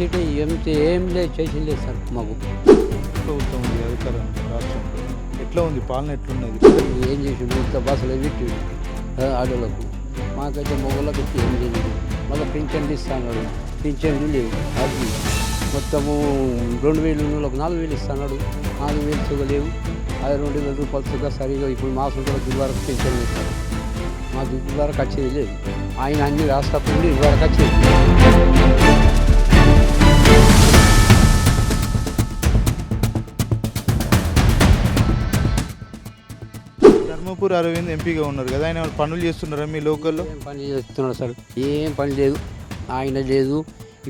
BJP ఏం ఏం లేదు చేసింది లేదు సార్ మాకు. ప్రభుత్వం ఉంది అధికారం రాష్ట్రంలో ఎట్లా ఉంది? పాలన ఎట్లున్నది? ఏం చేసిండు? ఇంత బస్సులు పెట్టిండు ఆ, ఆడోళ్ళకు. మాకైతే వచ్చి ఏం చేయలేదు మళ్ళీ పింఛన్లు ఇస్తాడు పింఛన్లు లేవు అది. మొత్తము రెండు వేలు ఉన్నోళ్ళకి నాలుగు వేలు ఇస్తున్నాడు. నాలుగు వేలు చూడలేవు అది రెండు వేల రూపాయలు సరిగా ఇప్పుడు మాసం కూడా దిగు వరకు పింఛన్లు ఇస్తారు మా దిగు వరకు వచ్చేది లేదు. ఆయన అన్ని రాష్ట్రప్పుడు ఇది వరకు వచ్చేది. ధర్మపూర్ అరవింద్ ఎంపీగా ఉన్నారు కదా ఆయన పనులు చేస్తున్నారా మీ లోకల్లో? పని చేస్తున్నాడు సార్? ఏం పని లేదు. ఆయన లేదు.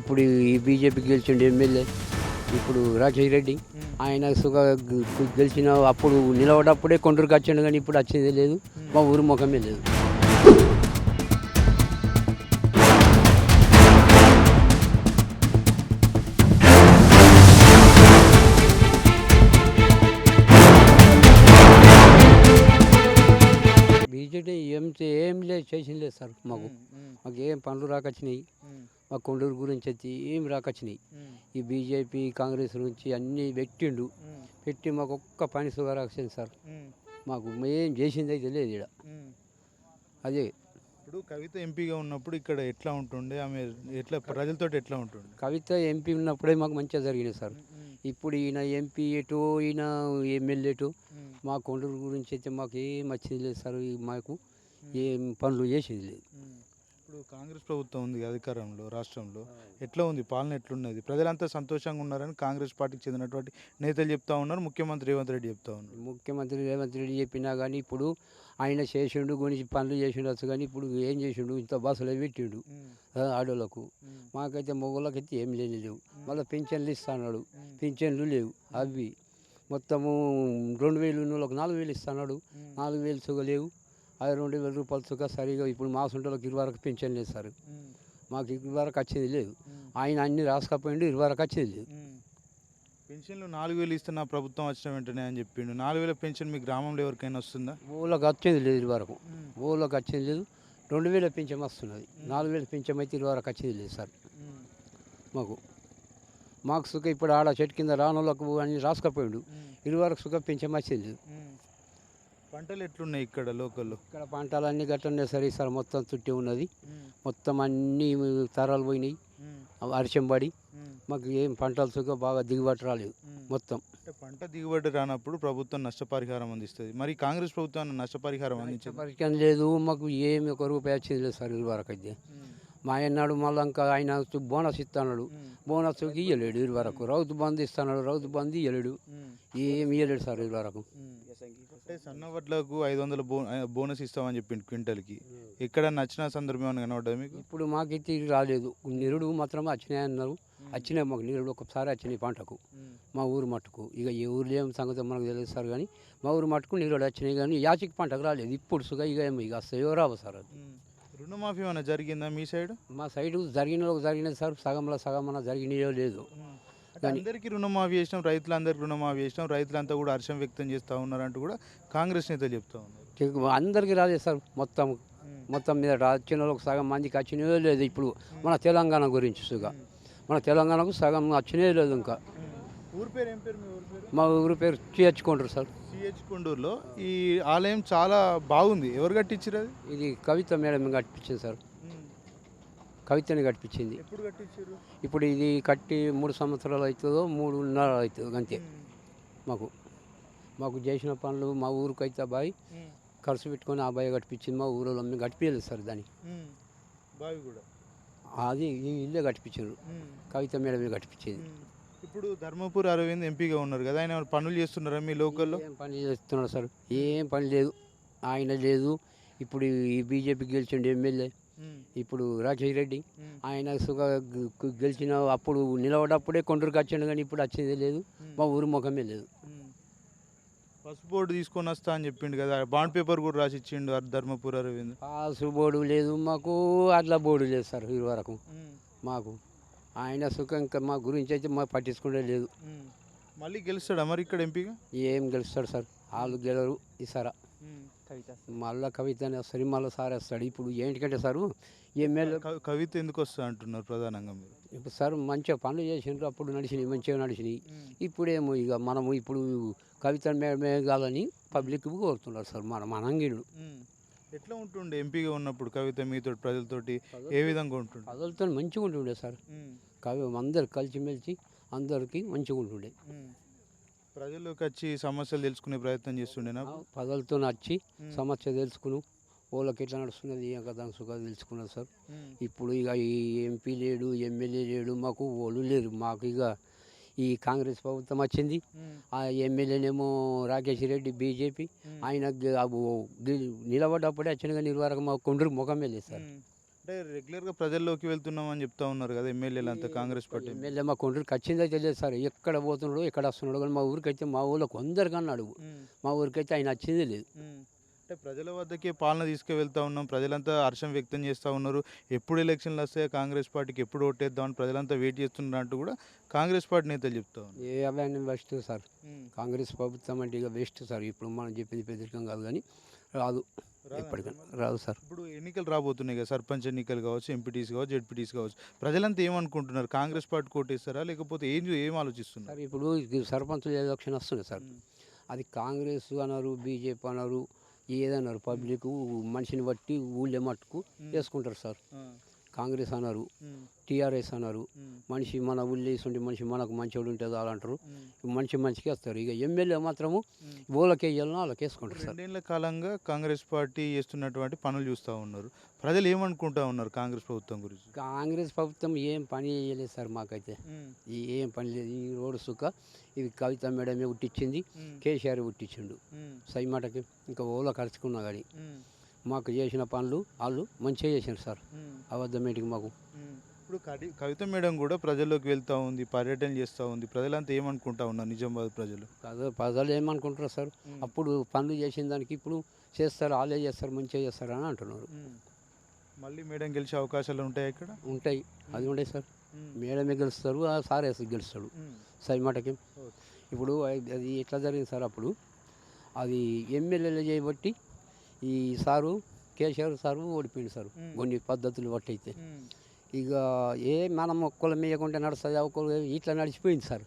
ఇప్పుడు ఈ బీజేపీ గెలిచిండు ఎమ్మెల్యే ఇప్పుడు రాజశేఖర రెడ్డి. ఆయన సుఖ గెలిచిన అప్పుడు నిలబడప్పుడే కొండూరుకి వచ్చిండు కానీ ఇప్పుడు వచ్చేది లేదు. మా ఊరు ముఖమే లేదు. ఏం లేదు చేసింది లేదు సార్ మాకు మాకు ఏం పనులు రాకొచ్చినాయి. మా కొండూరు గురించి వచ్చి ఏం రాకొచ్చినాయి. ఈ బీజేపీ కాంగ్రెస్ నుంచి అన్నీ పెట్టిండు. పెట్టి మాకు ఒక్క పని సుగారు వచ్చింది సార్. మాకు ఏం చేసింది అయితే లేదు ఇక్కడ అదే. ఇప్పుడు కవిత ఎంపీగా ఉన్నప్పుడు ఇక్కడ ఎట్లా ఉంటుండే? ఆమె ఎట్లా ప్రజలతో ఎట్లా ఉంటుండే? కవిత ఎంపీ ఉన్నప్పుడే మాకు మంచిగా జరిగినాయి సార్. ఇప్పుడు ఈయన ఎంపీ ఎటు ఈయన ఎమ్మెల్యే ఎటు మా కొండూరు గురించి అయితే మాకు ఏం వచ్చింది లేదు సార్ ఈ మాకు. ఏం పనులు చేసింది లేదు. ఇప్పుడు కాంగ్రెస్ ప్రభుత్వం ఉంది అధికారంలో రాష్ట్రంలో. ఎట్లా ఉంది? పాలన ఎట్లున్నది? ప్రజలంతా సంతోషంగా ఉన్నారని కాంగ్రెస్ పార్టీకి చెందినటువంటి నేతలు చెప్తా ఉన్నారు ముఖ్యమంత్రి రేవంత్ రెడ్డి చెప్తా ఉన్నారు. ముఖ్యమంత్రి రేవంత్ రెడ్డి చెప్పినా కానీ ఇప్పుడు ఆయన చేసిండు గురించి పనులు చేసిండొచ్చు కానీ ఇప్పుడు ఏం చేసిండు ఇంత బస్సులు పెట్టిండు ఆడోళ్ళకు. మాకైతే మొగళ్ళకైతే ఏం లేని లేవు. మళ్ళీ పింఛన్లు ఇస్తున్నాడు. పింఛన్లు లేవు అవి. మొత్తము రెండు వేలు నాలుగు వేలు ఇస్తున్నాడు. నాలుగు వేలు లేవు. అది రెండు వేల రూపాయలు సుగ సరిగా ఇప్పుడు మా సొంటలకు ఇరవై వరకు పింఛన్లు ఇస్తారు మాకు ఇరవై వరకు వచ్చేది లేదు. ఆయన అన్ని రాసుకపోయిండు ఇరవై వరకు వచ్చేది లేదు. పెన్షన్లు నాలుగు వేలు ఇస్తున్న ప్రభుత్వం వచ్చిన వెంటనే అని చెప్పిండు. నాలుగు వేల పెన్షన్ మీ గ్రామంలో ఎవరికైనా వస్తుందా? ఊళ్ళోకి వచ్చేది లేదు ఇరవై వరకు. ఊళ్ళోకి వచ్చేది లేదు. రెండు వేల పింఛం వస్తున్నది. నాలుగు వేల పింఛం అయితే ఇరవై వరకు వచ్చేది లేదు సార్. మాకు. మాకు సుఖ ఇప్పుడు ఆడ చెట్టు కింద రానోళ్ళకు అన్ని రాసుకపోయిండు. ఇరవై వరకు సుఖ పింఛం వచ్చేది లేదు. పంటలు ఎట్లున్నాయి ఇక్కడ లోకల్లో? ఇక్కడ పంటలన్నీ గట్లనే సరే సార్ మొత్తం చుట్టి ఉన్నది. మొత్తం అన్నీ తరాలు పోయినాయి. వర్షం పడి మాకు ఏం పంటలు సుఖ బాగా దిగుబాటు రాలేదు మొత్తం. అంటే పంట దిగుబడి రానప్పుడు ప్రభుత్వం నష్టపరిహారం అందిస్తుంది. మరి కాంగ్రెస్ ప్రభుత్వం నష్టపరిహారం అందించదు? పరిచయం లేదు మాకు ఏమి ఒక రూపాయి వచ్చేది లేదు సార్ ఇరవై వరకు అయితే మా అన్నాడు మళ్ళీ ఇంకా ఆయన బోనస్ ఇస్తున్నాడు బోనస్ ఇయ్యలేడు ఇరవై వరకు. రౌతు బంద్ ఇస్తున్నాడు రౌతు బంద్ ఇయ్యలేడు. ఏమి ఇయ్యలేడు సార్ ఇరవై వరకు. అంటే సన్న వడ్లకు ఐదు వందల బో బోనస్ ఇస్తామని చెప్పిండు క్వింటల్కి. ఎక్కడ నచ్చిన సందర్భం ఏమైనా కనబడ్డా మీకు? ఇప్పుడు మాకైతే ఇది రాలేదు. నిరుడు మాత్రం వచ్చినాయి అన్నారు. వచ్చినాయి మాకు నిరుడు ఒకసారి వచ్చినాయి పంటకు. మా ఊరు మట్టుకు. ఇక ఏ ఊర్లో ఏం సంగతి మనకు తెలియదు సార్ కానీ మా ఊరు మట్టుకు నిరుడు వచ్చినాయి కానీ యాచికి పంటకు రాలేదు. ఇప్పుడు సుగా ఇక ఏమో ఇక వస్తాయో రావు సార్ అది. రుణమాఫీ ఏమైనా జరిగిందా మీ సైడ్? మా సైడు జరిగిన వాళ్ళకి జరిగినది సార్ సగంలో సగం అన్న జరిగినాయో లేదు. అందరికీ రుణమాఫీ చేసినాం రైతులందరికీ రుణమాఫీ చేసినాం రైతులంతా కూడా హర్షం వ్యక్తం చేస్తూ ఉన్నారంటూ కూడా కాంగ్రెస్ నేతలు చెప్తా ఉన్నారు. అందరికీ రాలేదు సార్ మొత్తం మొత్తం మీద వచ్చిన వాళ్ళకి సగం మందికి వచ్చినయో లేదు ఇప్పుడు మన తెలంగాణ గురించి సుగా. మన తెలంగాణకు సగం వచ్చినే లేదు ఇంకా. ఊరి పేరు ఏం పేరు మీ ఊరి పేరు? మా ఊరి పేరు చేర్చుకుంటారు సార్. సిహెచ్ కొండూరులో. ఈ ఆలయం చాలా బాగుంది. ఎవరు కట్టించారు అది? ఇది కవిత మేడం కట్టించింది సార్. కవితని కట్టించింది. ఎప్పుడు కట్టించారు ఇప్పుడు ఇది కట్టి మూడు సంవత్సరాలు అవుతుందో మూడున్నర అవుతుంది అంతే. మాకు మాకు చేసిన పనులు మా ఊరికైతే అబ్బాయి ఖర్చు పెట్టుకొని ఆ అబ్బాయి కట్టించింది మా ఊరిలో మేము కట్టిపోయలేదు సార్ దాన్ని. బావి కూడా. అది ఈ ఇల్లే కట్టించారు కవిత మేడమే కట్టించింది. ఇప్పుడు ధర్మపూర్ అరవింద్ ఎంపీగా ఉన్నారు కదా ఆయన పనులు చేస్తున్నారా మీ లోకల్లో? ఏం పని చేస్తున్నాడు సార్ ఏం పని లేదు ఆయన లేదు. ఇప్పుడు ఈ బీజేపీ గెలిచిండు ఎమ్మెల్యే ఇప్పుడు రాజశేఖర రెడ్డి. ఆయన సుఖ గెలిచిన అప్పుడు నిలబడప్పుడే కొండూరుకి వచ్చిండు కానీ ఇప్పుడు వచ్చేది లేదు. మా ఊరు ముఖమే లేదు. పసుపు బోర్డు తీసుకొని వస్తా అని చెప్పిండు కదా బాండ్ పేపర్ కూడా రాసి ఇచ్చిండు ధర్మపూర్ అరవింద్. పాసు బోర్డు లేదు మాకు అట్లా బోర్డు లేదు సార్ ఈ వరకు మాకు ఆయన సుఖం మా గురించి అయితే మా పట్టించుకునే లేదు. మళ్ళీ గెలుస్తాడా మరి ఇక్కడ ఎంపీగా? ఏం గెలుస్తాడు సార్? వాళ్ళు గెలరు ఇస్తారా మళ్ళా కవిత వస్తుంది మళ్ళీ సార్ వస్తాడు. ఇప్పుడు ఏంటికంటే సారు ఎమ్మెల్యే కవిత ఎందుకు వస్తా అంటున్నారు ప్రధానంగా మీరు? ఇప్పుడు సార్ మంచిగా పనులు చేసిండ్రు అప్పుడు నడిచినాయి మంచిగా నడిచినాయి. ఇప్పుడేమో ఇక మనము ఇప్పుడు కవిత మేడమే కాదని పబ్లిక్ కోరుతున్నారు సార్ మన మనంగిడు ఎట్లా ఉంటుండే ఎంపీగా ఉన్నప్పుడు కవిత మీతో ప్రజలతోటి ఏ విధంగా ఉంటుండే? పదవులతో మంచిగా ఉంటుండే సార్. కవి అందరు కలిసిమెలిసి అందరికీ మంచిగా ఉంటుండే. ప్రజల్లోకి వచ్చి సమస్యలు తెలుసుకునే ప్రయత్నం చేస్తుండేనా పదవులతో వచ్చి సమస్య తెలుసుకుని. వాళ్ళకి ఎట్లా నడుస్తున్నది ఏం కదా సుఖాలు తెలుసుకున్నారు సార్. ఇప్పుడు ఇక ఈ ఎంపీ లేడు ఎమ్మెల్యే లేడు మాకు వాళ్ళు లేరు. మాకు ఇక ఈ కాంగ్రెస్ ప్రభుత్వం వచ్చింది. ఆ ఎమ్మెల్యేనేమో రాకేష్ రెడ్డి బీజేపీ ఆయన నిలబడ్డప్పుడే వచ్చిన కానీ ఇరువరకు మా కొండ్రు ముఖమే లేదు సార్ అంటే రెగ్యులర్గా ప్రజల్లోకి వెళ్తున్నాం అని చెప్తా ఉన్నారు కదా ఎమ్మెల్యేలు అంతా కాంగ్రెస్ పార్టీ ఎమ్మెల్యే మా కొండ్రికి వచ్చిందో తెలియదు సార్. ఎక్కడ పోతున్నాడో ఎక్కడ వస్తున్నాడో కానీ మా ఊరికైతే మా ఊళ్ళో కొందరికన్నా అడుగు మా ఊరికైతే ఆయన వచ్చిందే లేదు. అంటే ప్రజల వద్దకే పాలన తీసుకువెళ్తా ఉన్నాం. ప్రజలంతా హర్షం వ్యక్తం చేస్తూ ఉన్నారు. ఎప్పుడు ఎలక్షన్లు వస్తాయో కాంగ్రెస్ పార్టీకి ఎప్పుడు ఓటేద్దామని ప్రజలంతా వెయిట్ చేస్తున్నారు అంటూ కూడా కాంగ్రెస్ పార్టీ నేతలు చెప్తా ఉన్నారు. ఏ అవన్నీ బెస్ట్ సార్? కాంగ్రెస్ ప్రభుత్వం అంటే ఇక వేస్ట్ సార్. ఇప్పుడు మనం చెప్పింది పెద్దరికం కాదు కానీ రాదు. ఎప్పటికైనా రాదు సార్. ఇప్పుడు ఎన్నికలు రాబోతున్నాయి కదా సర్పంచ్ ఎన్నికలు కావచ్చు ఎంపీటీస్ కావచ్చు జెడ్పీటీస్ కావచ్చు. ప్రజలంతా ఏమనుకుంటున్నారు? కాంగ్రెస్ పార్టీ కోటేస్తారా లేకపోతే ఏం ఏం ఆలోచిస్తున్నారు? సార్ ఇప్పుడు సర్పంచ్ ఎలక్షన్ వస్తుంది సార్. అది కాంగ్రెస్ అన్నారు బీజేపీ అన్నారు ఏదన్నారు పబ్లిక్ మనిషిని బట్టి ఊళ్ళే మట్టుకు వేసుకుంటారు సార్. కాంగ్రెస్ అన్నారు టీఆర్ఎస్ అన్నారు మనిషి మన వేసుంటే మనిషి మనకు మంచివాడు ఉంటుంది అలా అంటారు. మనిషి మంచికి వస్తారు. ఇక ఎమ్మెల్యే మాత్రము ఊళ్ళకి వేయాలనో వాళ్ళకి వేసుకుంటారు సార్. రెండేళ్ళ కాలంగా కాంగ్రెస్ పార్టీ చేస్తున్నటువంటి పనులు చూస్తూ ఉన్నారు. ప్రజలు ఏమనుకుంటా ఉన్నారు కాంగ్రెస్ ప్రభుత్వం గురించి? కాంగ్రెస్ ప్రభుత్వం ఏం పని చేయలేదు సార్ మాకైతే. ఈ ఏం పని లేదు. ఈ రోడ్డు సుఖ ఇది కవిత మేడమే ఉట్టించింది కేసీఆర్ ఉట్టించిండు. సైమాటకి ఇంకా ఓలో ఖర్చుకున్నా కానీ మాకు చేసిన పనులు వాళ్ళు మంచిగా చేసినారు సార్. అబద్ధమేటికి మాకు. ఇప్పుడు కవిత మేడం కూడా ప్రజల్లోకి వెళ్తూ ఉంది పర్యటన చేస్తూ ఉంది. ప్రజలంతా ఏమనుకుంటా ఉన్నారు నిజామాబాద్ ప్రజలు? ప్రజలు ఏమనుకుంటారు సార్? అప్పుడు పనులు చేసిన దానికి ఇప్పుడు చేస్తారు వాళ్ళే చేస్తారు మంచిగా చేస్తారు అని అంటున్నారు. మళ్ళీ మేడం గెలిచే అవకాశాలు ఉంటాయి ఇక్కడ? ఉంటాయి. అది ఉండే సార్. మేడమే గెలుస్తారు ఆ సార్ గెలుస్తాడు. సైమాటకి ఇప్పుడు అది ఎట్లా జరిగింది సార్ అప్పుడు? అది ఎమ్మెల్యేలు చేయబట్టి ఈ సారు కేసీఆర్ సారు ఓడిపోయింది సార్. కొన్ని పద్ధతులు బట్టి అయితే ఇక ఏ మనం ఒక్కళ్ళు మేయకుంటే నడుస్తుంది ఒక్కరు ఇట్లా నడిచిపోయింది సార్.